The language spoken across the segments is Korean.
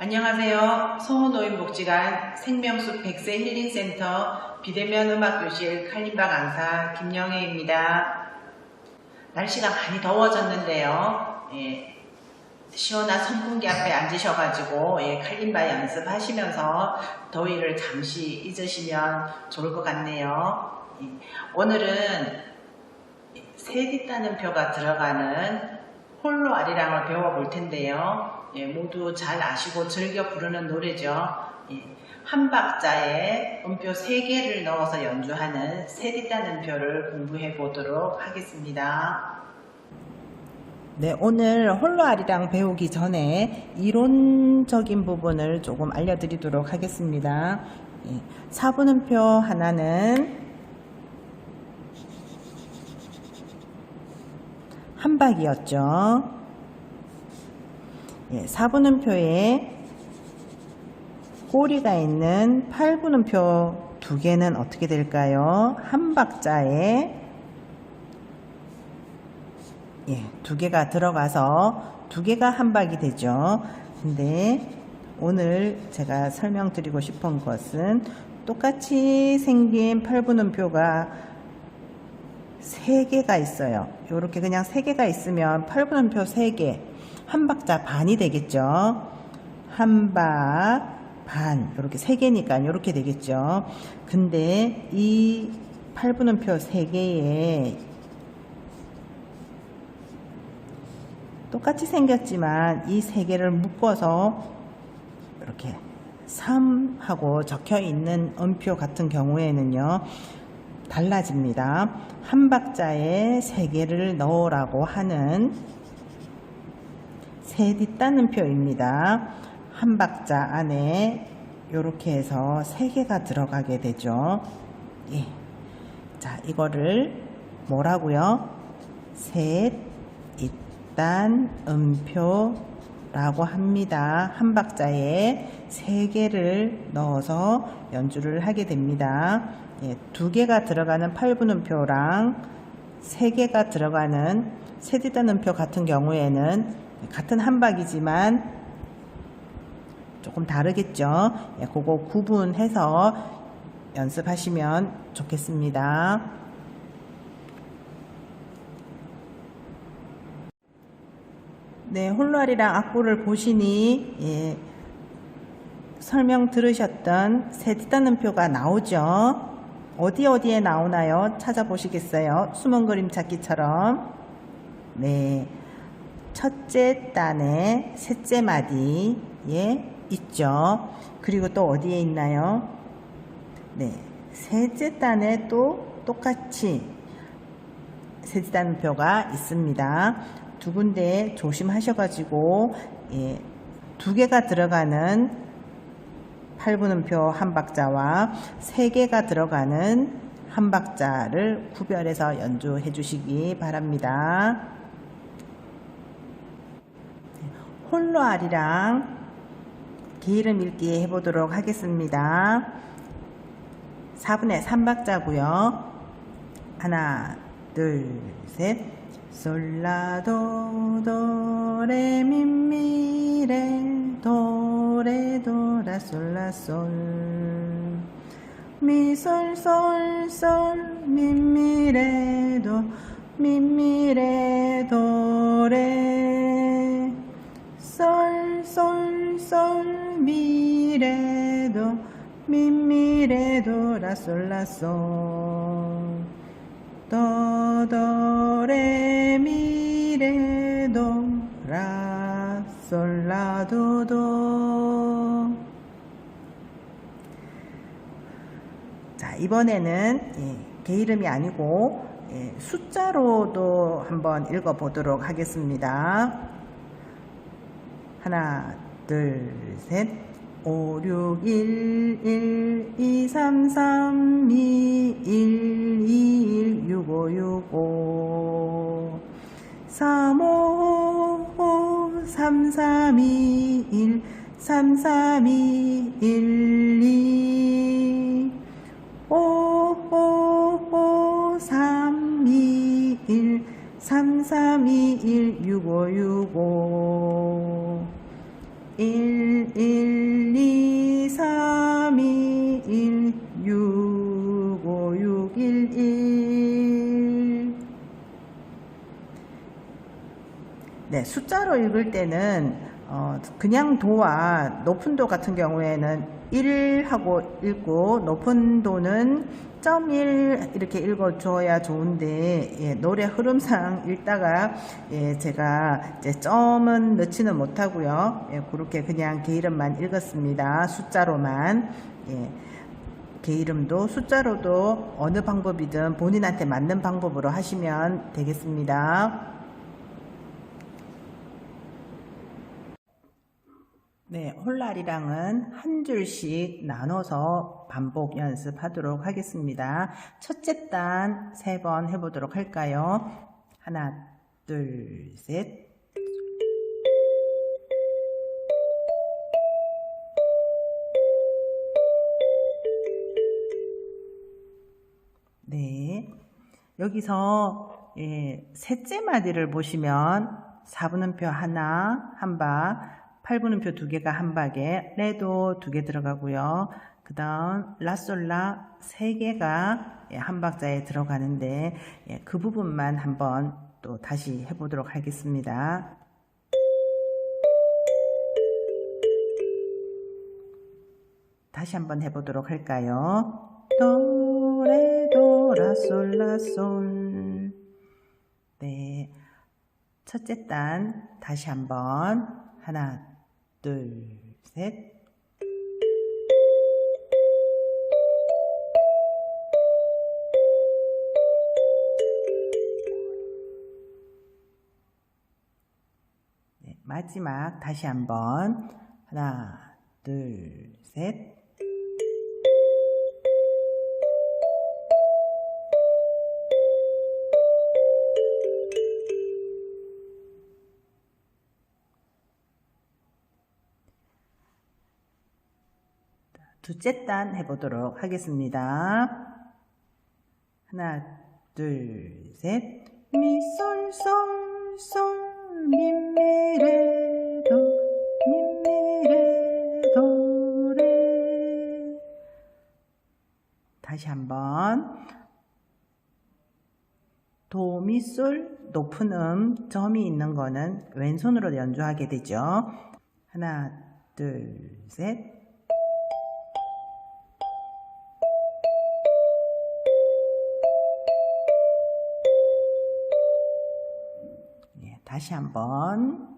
안녕하세요. 성우노인복지관 생명숲 100세 힐링센터 비대면 음악교실 칼림바 강사 김영애입니다. 날씨가 많이 더워졌는데요. 예, 시원한 선풍기 앞에 앉으셔가지고 예, 칼림바 연습하시면서 더위를 잠시 잊으시면 좋을 것 같네요. 예, 오늘은 세디따는 표가 들어가는 홀로 아리랑을 배워볼 텐데요. 예, 모두 잘 아시고 즐겨 부르는 노래죠. 예, 한 박자에 음표 3개를 넣어서 연주하는 세디따는 표를 공부해 보도록 하겠습니다. 네, 오늘 홀로 아리랑 배우기 전에 이론적인 부분을 조금 알려드리도록 하겠습니다. 예, 4분음표 하나는 한 박이었죠. 예, 4분음표에 꼬리가 있는 8분음표 두 개는 어떻게 될까요? 한 박자에 예, 두 개가 들어가서 두 개가 한 박이 되죠. 근데 오늘 제가 설명드리고 싶은 것은 똑같이 생긴 8분음표가 세 개가 있어요. 이렇게 그냥 세 개가 있으면 8분음표 세 개, 한 박자 반이 되겠죠. 한 박, 반, 이렇게 세 개니까 이렇게 되겠죠. 근데 이 8분음표 세 개에 똑같이 생겼지만 이 세 개를 묶어서 이렇게 3하고 적혀 있는 음표 같은 경우에는요. 달라집니다. 한 박자에 세 개를 넣으라고 하는 세 뒷따는 표입니다. 한 박자 안에 이렇게 해서 세 개가 들어가게 되죠. 예. 자, 이거를 뭐라고요? 셋, 잇단, 음표라고 합니다. 한 박자에 세 개를 넣어서 연주를 하게 됩니다. 예, 두 개가 들어가는 8분 음표랑 세 개가 들어가는 세디단 음표 같은 경우에는 같은 한 박이지만 조금 다르겠죠. 예, 그거 구분해서 연습하시면 좋겠습니다. 네, 홀로아리랑 악보를 보시니 예, 설명 들으셨던 세디단음표가 나오죠. 어디 어디에 나오나요? 찾아보시겠어요? 숨은 그림 찾기처럼. 네. 첫째 단의 셋째 마디에 있죠. 그리고 또 어디에 있나요? 네. 셋째 단에 또 똑같이 셋째 단표가 있습니다. 두 군데 조심하셔가지고, 예, 두 개가 들어가는 8분음표 한 박자와 3개가 들어가는 한 박자를 구별해서 연주해 주시기 바랍니다. 홀로 아리랑 게으름 읽기 해보도록 하겠습니다. 4분의 3박자고요. 하나, 둘, 셋. 솔라도 도레미미레 도레 도라 솔라솔. 미솔솔솔 미미레도 미미레 도레. 솔솔솔 미레도 미미레 도 라 솔라솔 도도레미레도 라솔라도도 자 이번에는 예, 개 이름이 아니고 예, 숫자로도 한번 읽어보도록 하겠습니다. 하나 둘셋 5, 6, 1, 1, 2, 3, 3, 2, 1, 2, 565 355 3321 3321 5555 321 3321 6565 112 네, 숫자로 읽을 때는 어, 그냥 도와 높은 도 같은 경우에는 1하고 읽고 높은 도는 .1 이렇게 읽어줘야 좋은데 예, 노래 흐름상 읽다가 예, 제가 이제 점은 넣지는 못하고요. 예, 그렇게 그냥 개 이름만 읽었습니다. 숫자로만. 예. 개 이름도 숫자로도 어느 방법이든 본인한테 맞는 방법으로 하시면 되겠습니다. 네, 홀라리랑은 한 줄씩 나눠서 반복 연습하도록 하겠습니다. 첫째 단 세 번 해보도록 할까요? 하나, 둘, 셋. 네. 여기서 예, 셋째 마디를 보시면 4분음표 하나, 한 박, 8분음표 두 개가 한 박에 레도 두 개 들어가고요. 그 다음 라솔라 세 개가 예, 한 박자에 들어가는데 예, 그 부분만 한번 또 다시 해보도록 하겠습니다. 다시 한번 해보도록 할까요? 도레도 라솔라솔 네 첫째 단 다시 한번 하나 둘 셋. 네, 마지막 다시 한번. 하나 둘 셋 둘째 단 해보도록 하겠습니다. 하나, 둘, 셋. 미, 솔, 솔, 솔, 미, 미, 레, 도, 미, 미, 레, 도, 레. 다시 한번. 도, 미, 솔, 높은 음, 점이 있는 거는 왼손으로 연주하게 되죠. 하나, 둘, 셋. 다시 한번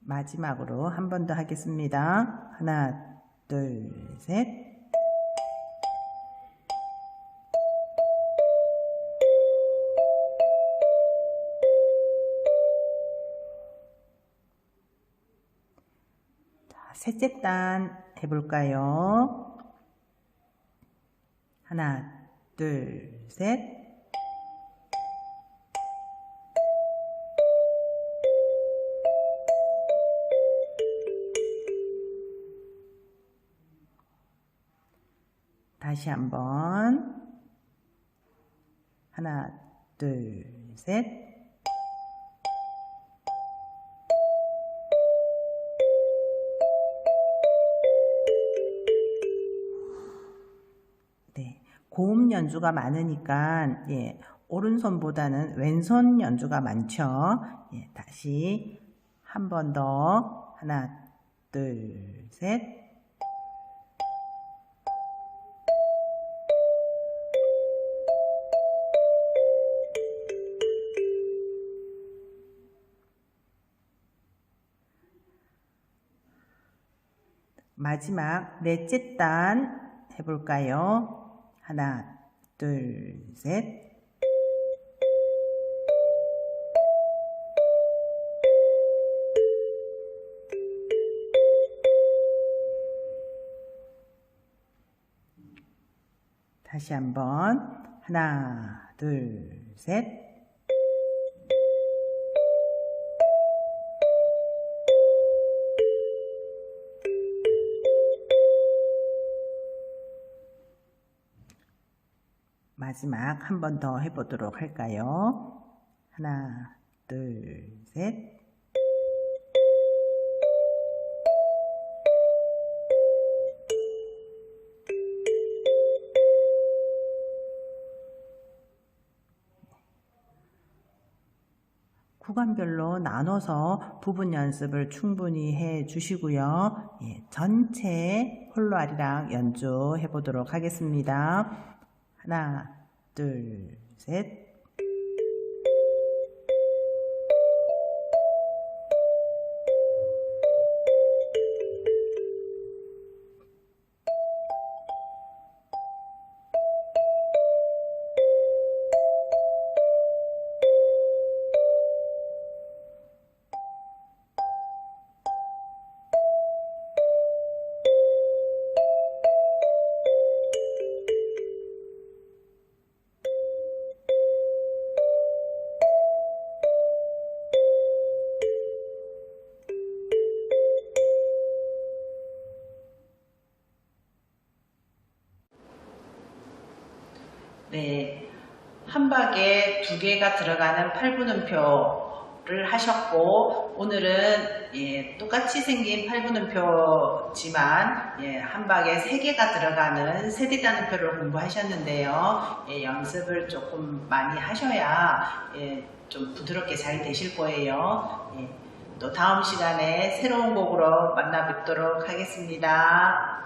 마지막으로 한 번 더 하겠습니다. 하나, 둘, 셋. 자, 셋째 단 해볼까요? 하나, 둘, 셋. 다시 한번 하나 둘셋 네, 고음 연주가 많으니까 예, 오른손보다는 왼손 연주가 많죠. 예, 다시 한 번 더 하나 둘 셋. 마지막 넷째 단 해볼까요? 하나, 둘, 셋. 다시 한번 하나, 둘, 셋. 마지막 한 번 더 해보도록 할까요? 하나, 둘, 셋. 구간별로 나눠서 부분 연습을 충분히 해 주시고요. 예, 전체 홀로 아리랑 연주해 보도록 하겠습니다. 하나, 둘, 셋. 한 박에 두 개가 들어가는 팔분음표를 하셨고 오늘은 예, 똑같이 생긴 팔분음표지만 예, 한 박에 세 개가 들어가는 세대단음표를 공부하셨는데요. 예, 연습을 조금 많이 하셔야 예, 좀 부드럽게 잘 되실 거예요. 예, 또 다음 시간에 새로운 곡으로 만나 뵙도록 하겠습니다.